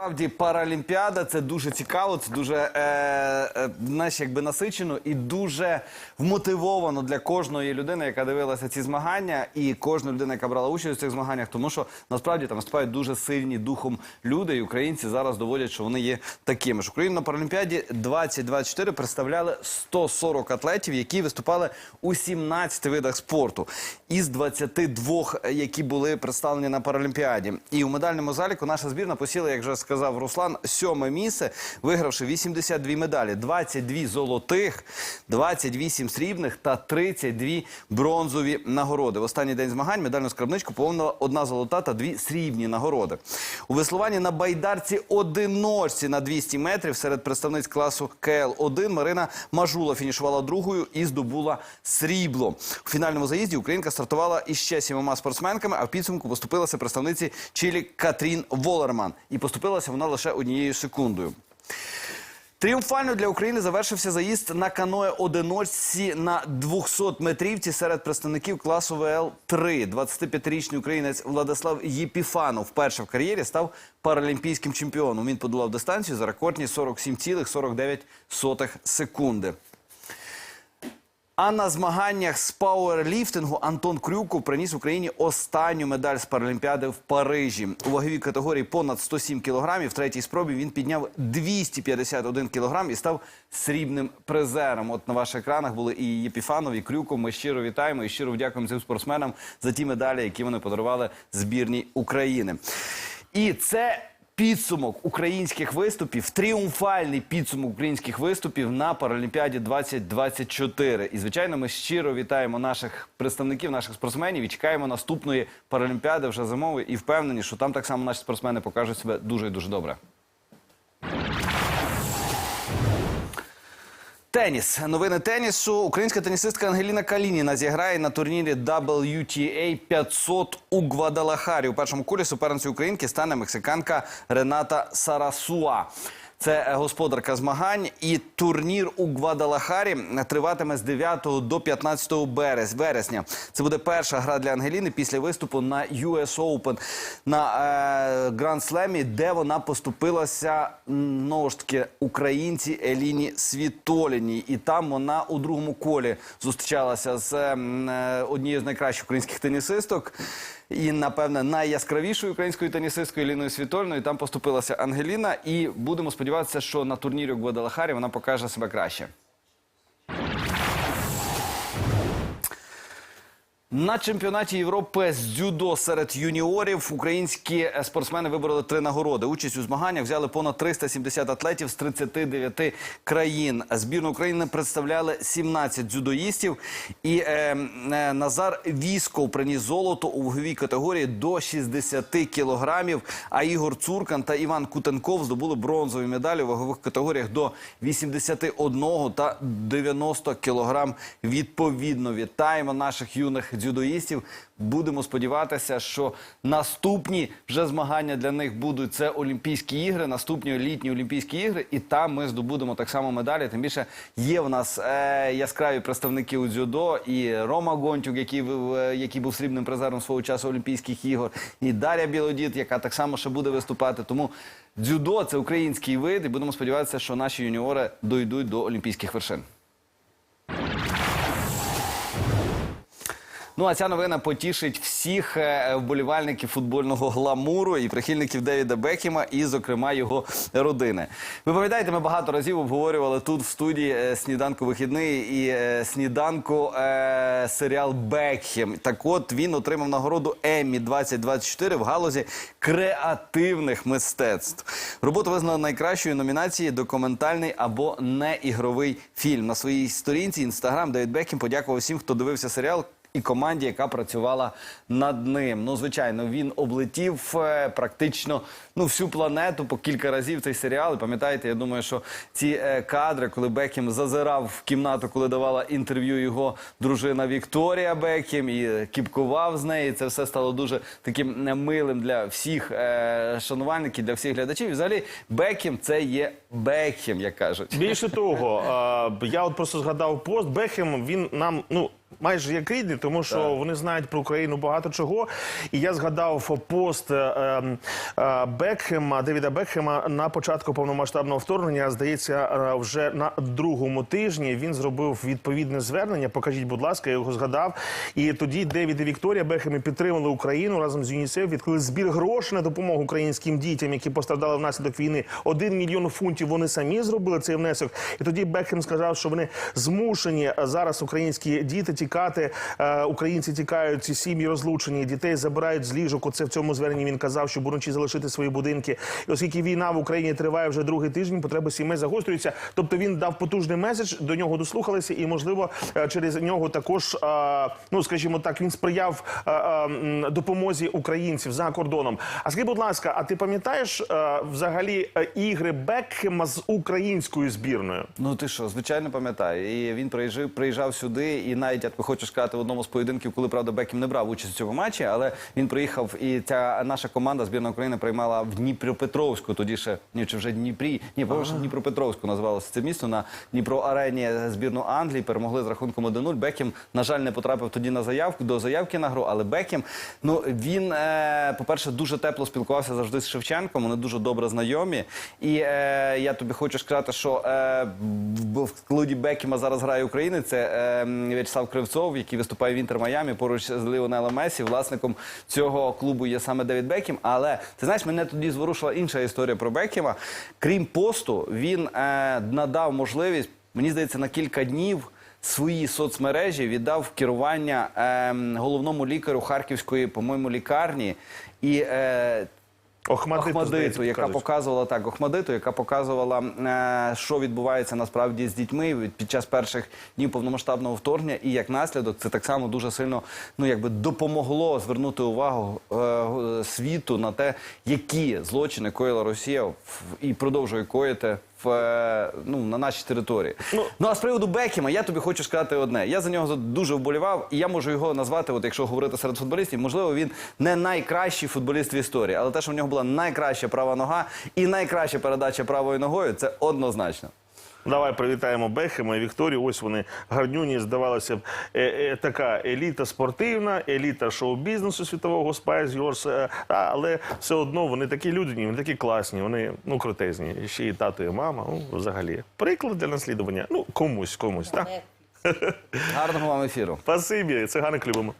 Справді Паралімпіада це дуже цікаво, це дуже е, е, знаєш, якби насичено і дуже вмотивовано для кожної людини, яка дивилася ці змагання, і кожна людина, яка брала участь у цих змаганнях, тому що насправді там виступають дуже сильні духом люди, і українці зараз доводять, що вони є такими ж. Україну на Паралімпіаді 2024 представляли 140 атлетів, які виступали у 17 видах спорту із 22, які були представлені на Паралімпіаді. І у медальному заліку наша збірна посіла, як вже сказав Руслан, сьоме місце, вигравши 82 медалі, 22 золотих, 28 срібних та 32 бронзові нагороди. В останній день змагань медальну скарбничку повнила одна золота та дві срібні нагороди. У веслуванні на байдарці одиночці на 200 метрів серед представниць класу КЛ-1 Марина Мажула фінішувала другою і здобула срібло. У фінальному заїзді Українка стартувала іще сімома спортсменками, а в підсумку поступилася представниці Чилі Катрін Волерман. І поступилася вона лише однією секундою. Тріумфально для України завершився заїзд на каное одиночці на 200 метрівці серед представників класу ВЛ-3. 25-річний українець Владислав Єпіфанов вперше в кар'єрі став паралімпійським чемпіоном. Він подолав дистанцію за рекордні 47,49 секунди. А на змаганнях з пауерліфтингу Антон Крюков приніс Україні останню медаль з Паралімпіади в Парижі. У ваговій категорії понад 107 кілограмів. В третій спробі він підняв 251 кілограм і став срібним призером. От на ваших екранах були і Єпіфанов, і Крюков. Ми щиро вітаємо і щиро вдякуємо цим спортсменам за ті медалі, які вони подарували збірній України. І це підсумок українських виступів, тріумфальний підсумок українських виступів на Паралімпіаді 2024. І звичайно, ми щиро вітаємо наших представників, наших спортсменів і чекаємо наступної Паралімпіади вже зимової і впевнені, що там так само наші спортсмени покажуть себе дуже і дуже добре. Теніс. Новини тенісу. Українська тенісистка Ангеліна Калініна зіграє на турнірі WTA 500 у Гвадалахарі. У першому колі суперницею українки стане мексиканка Рената Сарасуа. Це господарка змагань, і турнір у Гвадалахарі триватиме з 9 до 15 берез- вересня. Це буде перша гра для Ангеліни після виступу на US Open на е, Гранд Слемі, де вона поступилася знову ж таки українці Еліні Світоліній. І там вона у другому колі зустрічалася з е, однією з найкращих українських тенісисток. І, напевне, найяскравішою українською тенісисткою Ліною Світольною там поступилася Ангеліна. І будемо сподіватися, що на турнірі у Гвадалахарі вона покаже себе краще. На чемпіонаті Європи з дзюдо серед юніорів українські е, спортсмени вибороли три нагороди. Участь у змаганнях взяли понад 370 атлетів з 39 країн. Збірну України представляли 17 дзюдоїстів. І е, е, Назар Вісков приніс золото у ваговій категорії до 60 кілограмів. А Ігор Цуркан та Іван Кутенков здобули бронзові медалі у вагових категоріях до 81 та 90 кілограм відповідно. Вітаємо наших юних дзюдоїстів. Будемо сподіватися, що наступні вже змагання для них будуть це Олімпійські ігри, наступні літні Олімпійські ігри, і там ми здобудемо так само медалі. Тим більше є в нас е, яскраві представники у дзюдо, і Рома Гонтюк, який, е, який був срібним призером свого часу Олімпійських ігор, і Дар'я Білодіт, яка так само ще буде виступати. Тому дзюдо це український вид, і будемо сподіватися, що наші юніори дойдуть до олімпійських вершин. Ну а ця новина потішить всіх е, вболівальників футбольного гламуру і прихильників Девіда Бекхема, і, зокрема, його родини. Ви пам'ятаєте, ми багато разів обговорювали тут в студії е, сніданку вихідний і е, сніданку е, серіал Бекхем. Так от він отримав нагороду Еммі 2024 в галузі креативних мистецтв. Роботу визнали найкращою номінації документальний або неігровий фільм. На своїй сторінці інстаграм Девід Бекхем подякував всім, хто дивився серіал і команді, яка працювала над ним. Ну, звичайно, він облетів е, практично ну, всю планету по кілька разів цей серіал. І пам'ятаєте, я думаю, що ці е, кадри, коли Бекхем зазирав в кімнату, коли давала інтерв'ю його дружина Вікторія Бекхем і е, кіпкував з неї. Це все стало дуже таким милим для всіх шанувальників, для всіх глядачів. І взагалі Бекхем це є Бекхем, як кажуть. Більше того, я от просто згадав пост Бехем. Він нам ну. Майже як рідний, тому що вони знають про Україну багато чого. І я згадав пост е, е, Бекхема, Девіда Бекхема на початку повномасштабного вторгнення. Здається, е, вже на другому тижні він зробив відповідне звернення. Покажіть, будь ласка, я його згадав. І тоді Девід і Вікторія Бекхеми підтримали Україну разом з ЮНІСЕФ. Відкрили збір грошей на допомогу українським дітям, які постраждали внаслідок війни. Один мільйон фунтів вони самі зробили цей внесок. І тоді Бекхем сказав, що вони змушені зараз українські діти тікати. Е, Українці тікають, ці сім'ї розлучені, дітей забирають з ліжок. Оце в цьому зверненні він казав, щоб уночі залишити свої будинки. І оскільки війна в Україні триває вже другий тиждень, потреби сімей загострюються. Тобто він дав потужний меседж, до нього дослухалися, і можливо е, через нього також, е, ну скажімо так, він сприяв допомозі українців за кордоном. А скажи, будь ласка, а ти пам'ятаєш взагалі ігри Бекхема з українською збірною? Ну ти що, звичайно пам'ятаю. І він приїжджав, приїжджав сюди, і навіть тобі хочу сказати в одному з поєдинків, коли правда Бекім не брав участь у цьому матчі, але він приїхав, і ця наша команда збірна України приймала в Дніпропетровську. Тоді ще ні, чи вже Дніпрі, ні, по Дніпропетровську називалося це місто на Дніпро арені збірну Англії. Перемогли з рахунком 1-0. Бекім, на жаль, не потрапив тоді на заявку до заявки на гру, але Бекім, ну він, е, по-перше, дуже тепло спілкувався завжди з Шевченком. Вони дуже добре знайомі. І е, я тобі хочу сказати, що е, в в складі Бекіма зараз грає України. Це е, В'ячеслав Кривцов, який виступає в Інтер Майамі поруч з Ліонелем Месі. Власником цього клубу є саме Девід Бекім. Але ти знаєш, мене тоді зворушила інша історія про Бекіма. Крім посту, він е, надав можливість, мені здається, на кілька днів. Свої соцмережі віддав керування е, головному лікарю Харківської, по-моєму, лікарні. І е, Охмадиту, Охмадиту, здається, яка кажуть. показувала так, Охмадиту, яка показувала, е, що відбувається насправді з дітьми під час перших днів повномасштабного вторгнення, і як наслідок це так само дуже сильно ну якби допомогло звернути увагу е, світу на те, які злочини коїла Росія в- і продовжує коїти. В, е, ну, на нашій території. Ну, Ну- а з приводу Бекіма, я тобі хочу сказати одне. Я за нього дуже вболівав, і я можу його назвати, от якщо говорити серед футболістів, можливо, він не найкращий футболіст в історії, але те, що в нього була найкраща права нога і найкраща передача правою ногою, це однозначно. Давай привітаємо Бехема і Вікторію. Ось вони гарнюні, здавалося б, е, е, така еліта спортивна, еліта шоу-бізнесу світового Spice Girls, е, але все одно вони такі людяні, вони такі класні, вони ну крутезні. І Ще і тато, і мама. Ну, взагалі. Приклад для наслідування. Ну, комусь, комусь. Так? Гарного вам ефіру. Спасибі, циганик любимо.